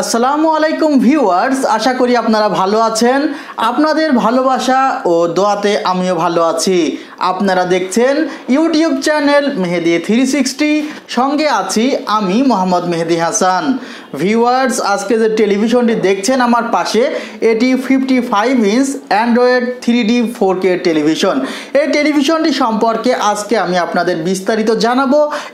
আসসালামু আলাইকুম ভিউয়ার্স আশা করি আপনারা ভালো আছেন। আপনাদের ভালোবাসা ও দোয়াতে আমিও ভালো আছি। আপনারা দেখছেন YouTube channel Mehedi three sixty. সঙ্গে আছি আমি মোহাম্মদ মেহেদি হাসান। ভিউয়ার্স, আজকে যে টেলিভিশনটি দেখছেন আমার পাশে, এটি fifty five inch android three D four K television. এই টেলিভিশনটি সম্পর্কে আজকে আমি আপনাদের বিস্তারিত জানাব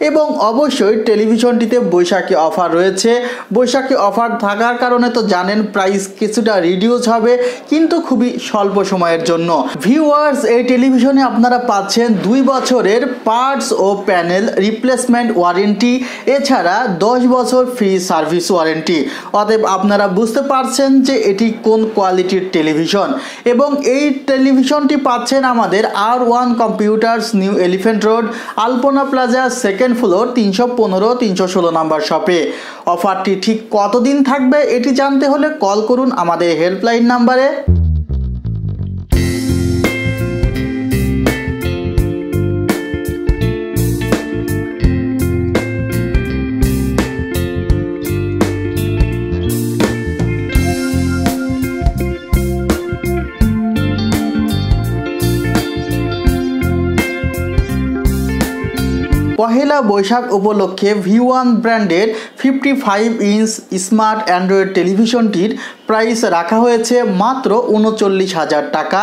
এবং অবশ্যই টেলিভিশনটিতে বৈশাখী অফার রয়েছে। বৈশাখী অফার থাকার কারণে তো জানেন, প্রাইস কিছুটা রিডিউস হবে। কিন্তু খুবই স্বল্প সময়ের জন্য। ভিউয়ার্স, এই টেলিভিশনে আপনারা পাচ্ছেন দুই বছরের পার্টস ও প্যানেল রিপ্লেসমেন্ট ওয়ারেন্টি, এছাড়া দশ বছর ফ্রি সার্ভিস ওয়ারেন্টি। অতএব আপনারা বুঝতে পারছেন যে এটি কোন কোয়ালিটির টেলিভিশন। এবং এই টেলিভিশনটি পাচ্ছেন আমাদের R one computers, new elephant road, Alpana plaza, second floor, তিনশো পনেরো, তিনশো ষোলো নাম্বার শপে। অফারটি ঠিক কতদিন থাকবে এটি জানতে হলে কল করুন আমাদের হেল্পলাইন নাম্বারে। পহেলা বৈশাখ উপলক্ষে ভি ওয়ান ব্র্যান্ডের fifty five inch smart android টেলিভিশনটির price রাখা হয়েছে মাত্র উনচল্লিশ হাজার টাকা।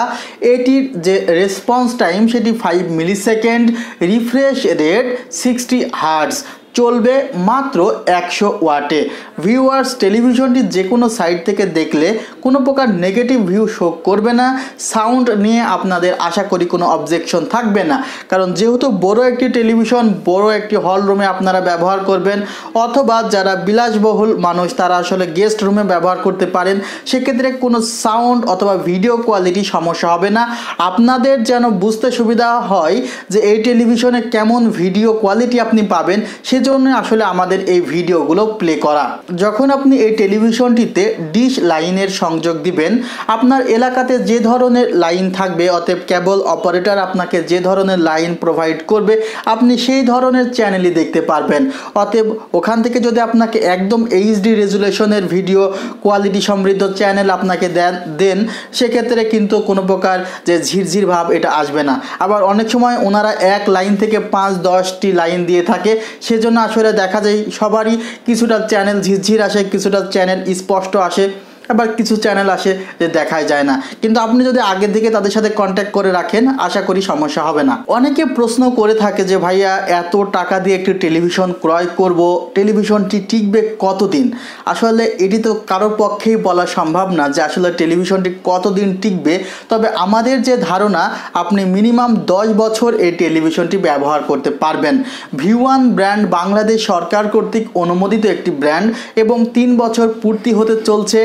এটির যে রেসপন্স টাইম সেটি five milli second refresh rate sixty hertz চলবে মাত্র একশো ওয়াটে। ভিউয়ার্স টেলিভিশনটি যে কোনো সাইট থেকে দেখলে কোনো প্রকার নেগেটিভ ভিউ শো করবে না। সাউন্ড নিয়ে আপনাদের আশা করি কোনো অবজেকশন থাকবে না। কারণ যেহেতু বড় একটি টেলিভিশন বড় একটি হল রুমে আপনারা ব্যবহার করবেন, অথবা যারা বিলাসবহুল মানুষ, তারা আসলে গেস্ট রুমে ব্যবহার করতে পারেন, সেক্ষেত্রে কোনো সাউন্ড অথবা ভিডিও কোয়ালিটি সমস্যা হবে না। আপনাদের যেন বুঝতে সুবিধা হয় যে এই টেলিভিশনে কেমন ভিডিও কোয়ালিটি আপনি পাবেন সেজন্য আসলে আমাদের এই ভিডিওগুলো প্লে করা। যখন আপনি এই টেলিভিশনটিতে ডিশ লাইনের সংযোগ দিবেন, আপনার এলাকাতে যে ধরনের লাইন থাকবে, অতএব কেবল অপারেটর আপনাকে যে ধরনের লাইন প্রোভাইড করবে, আপনি সেই ধরনের চ্যানেলই দেখতে পারবেন। অতএব ওখান থেকে যদি আপনাকে একদম এইচডি রেজুলেশনের ভিডিও কোয়ালিটি সমৃদ্ধ চ্যানেল আপনাকে দেন দেন, সেক্ষেত্রে কিন্তু কোনো প্রকার যে ঝিরঝির ভাব এটা আসবে না। আবার অনেক সময় ওনারা এক লাইন থেকে পাঁচ, দশটি লাইন দিয়ে থাকে, সেজন্য আসলে দেখা যায় সবারই কিছুটা চ্যানেল ঝিরঝির আসে কিছুটা চ্যানেল স্পষ্ট আসে। আবার কিছু চ্যানেল আসে যে দেখাই যায় না। কিন্তু আপনি যদি আগের থেকে তাদের সাথে কন্ট্যাক্ট করে রাখেন, আশা করি সমস্যা হবে না। অনেকে প্রশ্ন করে থাকে যে, ভাইয়া, এত টাকা দিয়ে একটি টেলিভিশন ক্রয় করব টেলিভিশনটি টিকবে কতদিন? আসলে এটি তো কারোর পক্ষেই বলা সম্ভব না যে, আসলে টেলিভিশনটি কতদিন টিকবে। তবে আমাদের যে ধারণা, আপনি মিনিমাম দশ বছর এই টেলিভিশনটি ব্যবহার করতে পারবেন। ভিওয়ান ব্র্যান্ড বাংলাদেশ সরকার কর্তৃক অনুমোদিত একটি ব্র্যান্ড এবং তিন বছর পূর্তি হতে চলছে।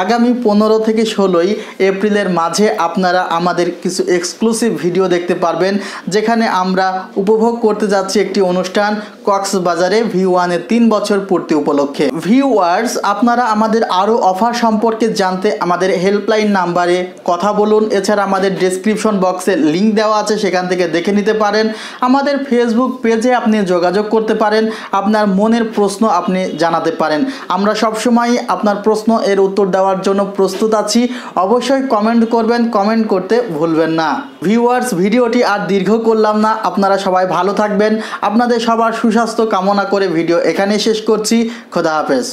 আগামী পনেরো থেকে ষোলোই এপ্রিলের মাঝে আপনারা আমাদের কিছু এক্সক্লুসিভ ভিডিও দেখতে পারবেন, যেখানে আমরা উপভোগ করতে যাচ্ছি একটি অনুষ্ঠান কক্সবাজারে ভি ওয়ানের তিন বছর পূর্তি উপলক্ষে। ভিউয়ার্স আপনারা আমাদের আরও অফার সম্পর্কে জানতে আমাদের হেল্পলাইন নাম্বারে কথা বলুন। এছাড়া আমাদের ডেসক্রিপশন বক্সে লিঙ্ক দেওয়া আছে, সেখান থেকে দেখে নিতে পারেন। আমাদের ফেসবুক পেজে আপনি যোগাযোগ করতে পারেন। আপনার মনের প্রশ্ন আপনি জানাতে পারেন। আমরা সবসময় আপনার প্রশ্ন এর উত্তর দেওয়ার জন্য প্রস্তুত আছি। অবশ্যই কমেন্ট করবেন কমেন্ট করতে ভুলবেন না। ভিউয়ার্স ভিডিওটি আর দীর্ঘ করলাম না। আপনারা সবাই ভালো থাকবেন। আপনাদের সবার সুস্বাস্থ্য কামনা করে ভিডিও এখানে শেষ করছি। খোদা হাফেজ।